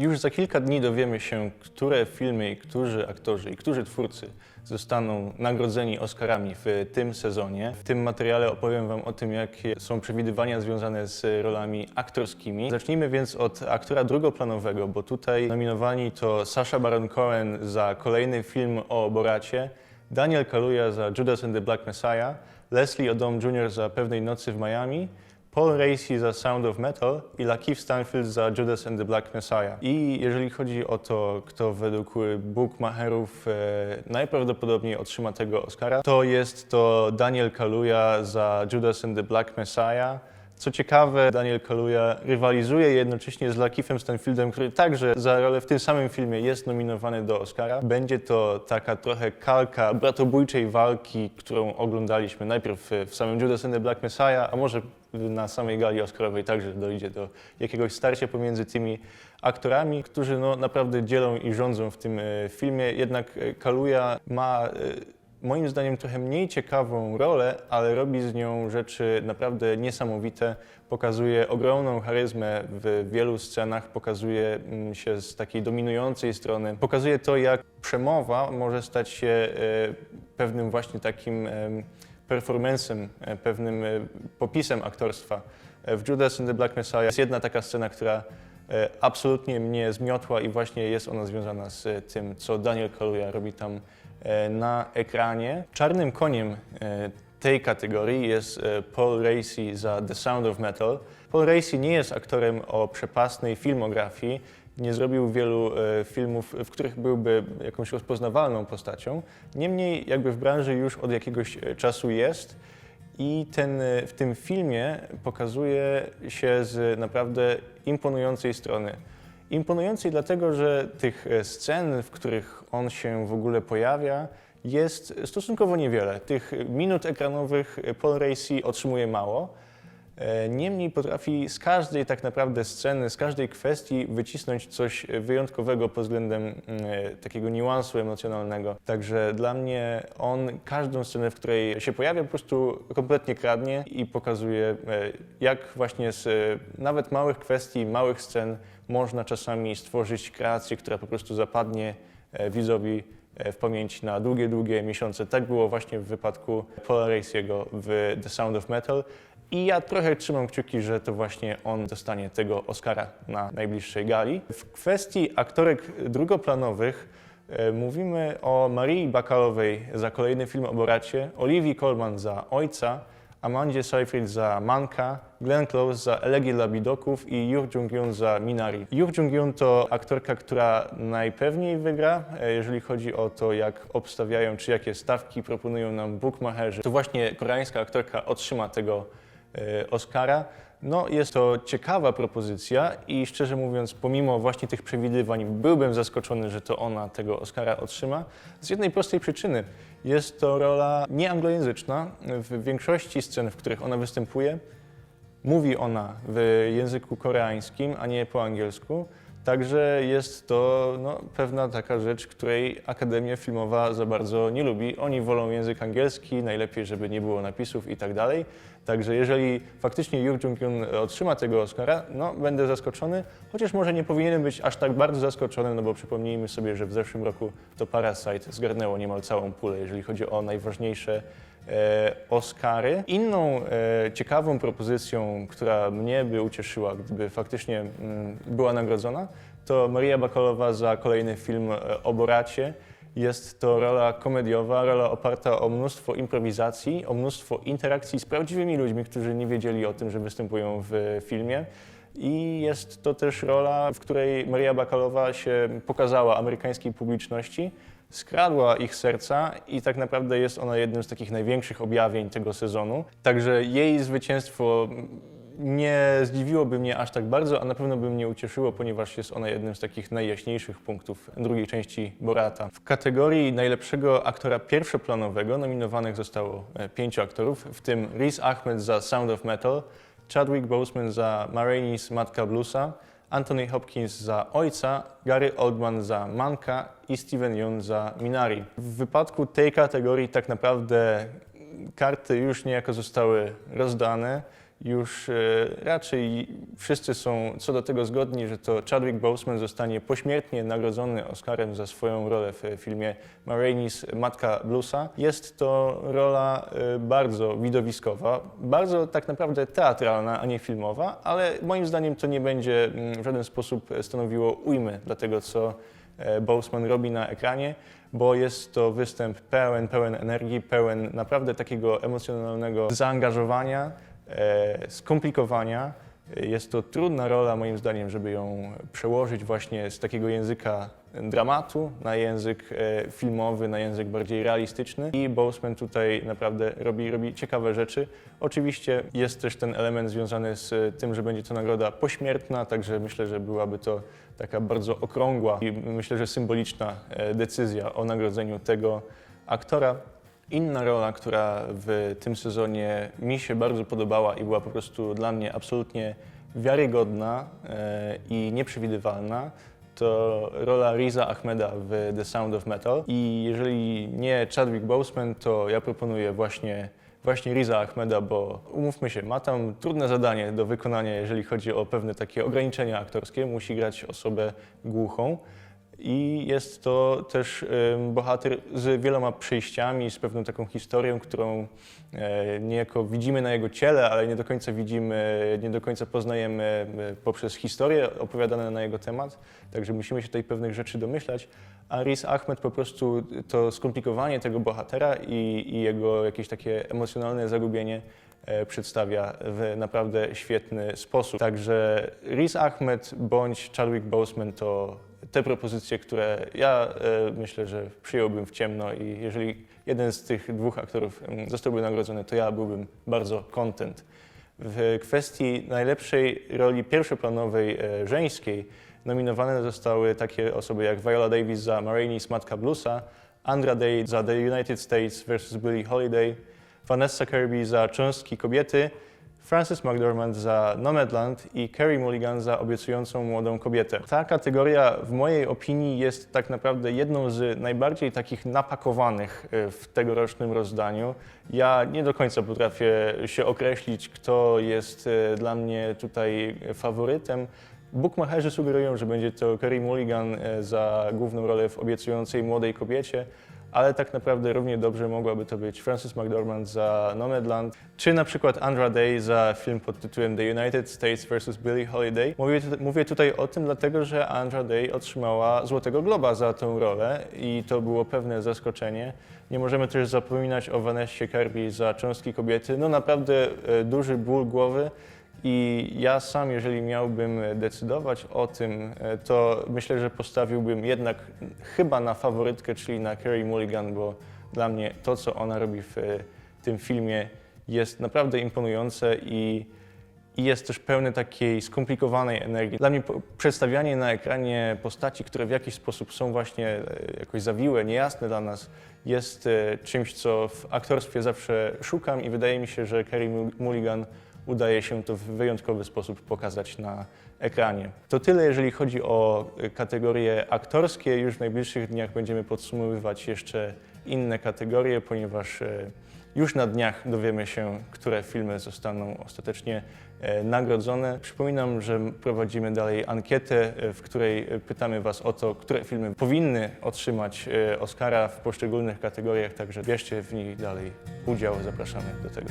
Już za kilka dni dowiemy się, które filmy i którzy aktorzy i którzy twórcy zostaną nagrodzeni Oscarami w tym sezonie. W tym materiale opowiem Wam o tym, jakie są przewidywania związane z rolami aktorskimi. Zacznijmy więc od aktora drugoplanowego, bo tutaj nominowani to Sacha Baron Cohen za kolejny film o Boracie, Daniel Kaluuya za Judas and the Black Messiah, Leslie Odom Jr. za Pewnej Nocy w Miami, Paul Racy za Sound of Metal i Lakeith Stanfield za Judas and the Black Messiah. I jeżeli chodzi o to, kto według bookmacherów e, najprawdopodobniej otrzyma tego Oscara, to jest to Daniel Kaluuya za Judas and the Black Messiah. Co ciekawe, Daniel Kaluuya rywalizuje jednocześnie z Lakeithem Stanfieldem, który także za rolę w tym samym filmie jest nominowany do Oscara. Będzie to taka trochę kalka bratobójczej walki, którą oglądaliśmy najpierw w samym Judas and the Black Messiah, a może na samej gali Oscarowej także dojdzie do jakiegoś starcia pomiędzy tymi aktorami, którzy no, naprawdę dzielą i rządzą w tym e, filmie. Jednak e, Kaluuya ma e, moim zdaniem trochę mniej ciekawą rolę, ale robi z nią rzeczy naprawdę niesamowite. Pokazuje ogromną charyzmę w wielu scenach, pokazuje mm, się z takiej dominującej strony. Pokazuje to, jak przemowa może stać się e, pewnym właśnie takim em, performancem, e, pewnym e, popisem aktorstwa. W Judas and the Black Messiah jest jedna taka scena, która absolutnie mnie zmiotła i właśnie jest ona związana z tym, co Daniel Kaluuya robi tam na ekranie. Czarnym koniem e, tej kategorii jest e, Paul Racy za The Sound of Metal. Paul Racy nie jest aktorem o przepastnej filmografii, nie zrobił wielu e, filmów, w których byłby jakąś rozpoznawalną postacią. Niemniej jakby w branży już od jakiegoś e, czasu jest i ten, e, w tym filmie pokazuje się z naprawdę imponującej strony. Imponującej dlatego, że tych e, scen, w których on się w ogóle pojawia, jest stosunkowo niewiele. Tych minut ekranowych Paul Racy otrzymuje mało. E, Niemniej potrafi z każdej tak naprawdę sceny, z każdej kwestii wycisnąć coś wyjątkowego pod względem mm, e, takiego niuansu emocjonalnego. Także dla mnie on każdą scenę, w której się pojawia, po prostu kompletnie kradnie i pokazuje, e, jak właśnie z nawet małych kwestii, małych scen można czasami stworzyć kreację, która po prostu zapadnie widzowi w pamięć na długie, długie miesiące. Tak było właśnie w wypadku Paula Racy'ego w The Sound of Metal. I ja trochę trzymam kciuki, że to właśnie on dostanie tego Oscara na najbliższej gali. W kwestii aktorek drugoplanowych e, mówimy o Marii Bakalowej za kolejny film o Boracie, Olivii Colman za Ojca, Amandzie Seyfried za Manka, Glenn Close za Elegię dla Bidoków i Yoo Jung-yoon za Minari. Yoo Jung-yoon to aktorka, która najpewniej wygra, e, jeżeli chodzi o to, jak obstawiają, czy jakie stawki proponują nam bookmacherzy. To właśnie koreańska aktorka otrzyma tego Oscara. No, jest to ciekawa propozycja i szczerze mówiąc, pomimo właśnie tych przewidywań, byłbym zaskoczony, że to ona tego Oscara otrzyma. Z jednej prostej przyczyny. Jest to rola nieanglojęzyczna. W większości scen, w których ona występuje, mówi ona w języku koreańskim, a nie po angielsku. Także jest to no, pewna taka rzecz, której Akademia Filmowa za bardzo nie lubi. Oni wolą język angielski, najlepiej, żeby nie było napisów i tak dalej. Także jeżeli faktycznie Yoo Jung-yoon otrzyma tego Oscara, no będę zaskoczony, chociaż może nie powinienem być aż tak bardzo zaskoczony, no bo przypomnijmy sobie, że w zeszłym roku to Parasite zgarnęło niemal całą pulę, jeżeli chodzi o najważniejsze e, Oscary. Inną e, ciekawą propozycją, która mnie by ucieszyła, gdyby faktycznie mm, była nagrodzona, to Maria Bakalowa za kolejny film e, o Boracie. Jest to rola komediowa, rola oparta o mnóstwo improwizacji, o mnóstwo interakcji z prawdziwymi ludźmi, którzy nie wiedzieli o tym, że występują w filmie. I jest to też rola, w której Maria Bakalowa się pokazała amerykańskiej publiczności, skradła ich serca i tak naprawdę jest ona jednym z takich największych objawień tego sezonu. Także jej zwycięstwo nie zdziwiłoby mnie aż tak bardzo, a na pewno by mnie ucieszyło, ponieważ jest ona jednym z takich najjaśniejszych punktów drugiej części Borata. W kategorii najlepszego aktora pierwszoplanowego nominowanych zostało e, pięciu aktorów, w tym Riz Ahmed za Sound of Metal, Chadwick Boseman za Ma Rainey's Matka Bluesa, Anthony Hopkins za Ojca, Gary Oldman za Manka i Steven Yeun za Minari. W wypadku tej kategorii tak naprawdę karty już niejako zostały rozdane. Już e, raczej wszyscy są co do tego zgodni, że to Chadwick Boseman zostanie pośmiertnie nagrodzony Oscarem za swoją rolę w filmie Ma Matka Bluesa. Jest to rola e, bardzo widowiskowa, bardzo tak naprawdę teatralna, a nie filmowa, ale moim zdaniem to nie będzie mm, w żaden sposób stanowiło ujmy dla tego, co e, Boseman robi na ekranie, bo jest to występ pełen, pełen energii, pełen naprawdę takiego emocjonalnego zaangażowania, e, skomplikowania. E, Jest to trudna rola, moim zdaniem, żeby ją przełożyć właśnie z takiego języka dramatu na język e, filmowy, na język bardziej realistyczny. I Boseman tutaj naprawdę robi, robi ciekawe rzeczy. Oczywiście jest też ten element związany z tym, że będzie to nagroda pośmiertna, także myślę, że byłaby to taka bardzo okrągła i myślę, że symboliczna e, decyzja o nagrodzeniu tego aktora. Inna rola, która w tym sezonie mi się bardzo podobała i była po prostu dla mnie absolutnie wiarygodna e, i nieprzewidywalna, to rola Riza Ahmeda w The Sound of Metal. I jeżeli nie Chadwick Boseman, to ja proponuję właśnie, właśnie Riza Ahmeda, bo umówmy się, ma tam trudne zadanie do wykonania, jeżeli chodzi o pewne takie ograniczenia aktorskie. Musi grać osobę głuchą. I jest to też bohater z wieloma przejściami, z pewną taką historią, którą e, niejako widzimy na jego ciele, ale nie do końca widzimy, nie do końca poznajemy e, poprzez historie opowiadane na jego temat. Także musimy się tutaj pewnych rzeczy domyślać. A Riz Ahmed po prostu to skomplikowanie tego bohatera i, i jego jakieś takie emocjonalne zagubienie e, przedstawia w naprawdę świetny sposób. Także Riz Ahmed bądź Chadwick Boseman to te propozycje, które ja e, myślę, że przyjąłbym w ciemno i jeżeli jeden z tych dwóch aktorów zostałby nagrodzony, to ja byłbym bardzo content. W kwestii najlepszej roli pierwszoplanowej e, żeńskiej nominowane zostały takie osoby jak Viola Davis za Ma Rainey's Matka Bluesa, Andra Day za The United States vs. Billie Holiday, Vanessa Kirby za Cząstki Kobiety, Frances McDormand za Nomadland i Carey Mulligan za Obiecującą Młodą Kobietę. Ta kategoria w mojej opinii jest tak naprawdę jedną z najbardziej takich napakowanych e, w tegorocznym rozdaniu. Ja nie do końca potrafię się określić, kto jest e, dla mnie tutaj faworytem. Bookmacherzy sugerują, że będzie to Carey Mulligan e, za główną rolę w Obiecującej Młodej Kobiecie, ale tak naprawdę równie dobrze mogłaby to być Frances McDormand za Nomadland, czy na przykład Andra Day za film pod tytułem The United States vs. Billie Holiday. Mówię, mówię tutaj o tym dlatego, że Andra Day otrzymała Złotego Globa za tą rolę i to było pewne zaskoczenie. Nie możemy też zapominać o Vanessie Kirby za Cząstki Kobiety. No naprawdę e, duży ból głowy. I ja sam, jeżeli miałbym decydować o tym, e, to myślę, że postawiłbym jednak chyba na faworytkę, czyli na Carey Mulligan, bo dla mnie to, co ona robi w e, tym filmie, jest naprawdę imponujące i, i jest też pełne takiej skomplikowanej energii. Dla mnie przedstawianie na ekranie postaci, które w jakiś sposób są właśnie e, jakoś zawiłe, niejasne dla nas, jest czymś, co w aktorstwie zawsze szukam i wydaje mi się, że Mu- Mulligan udaje się to w wyjątkowy sposób pokazać na ekranie. To tyle, jeżeli chodzi o kategorie aktorskie. Już w najbliższych dniach będziemy podsumowywać jeszcze inne kategorie, ponieważ y, już na dniach dowiemy się, które filmy zostaną ostatecznie e, nagrodzone. Przypominam, że prowadzimy dalej ankietę, e, w której e, pytamy Was o to, które filmy powinny otrzymać e, Oscara w poszczególnych kategoriach, także bierzcie w nich dalej udział. Zapraszamy do tego.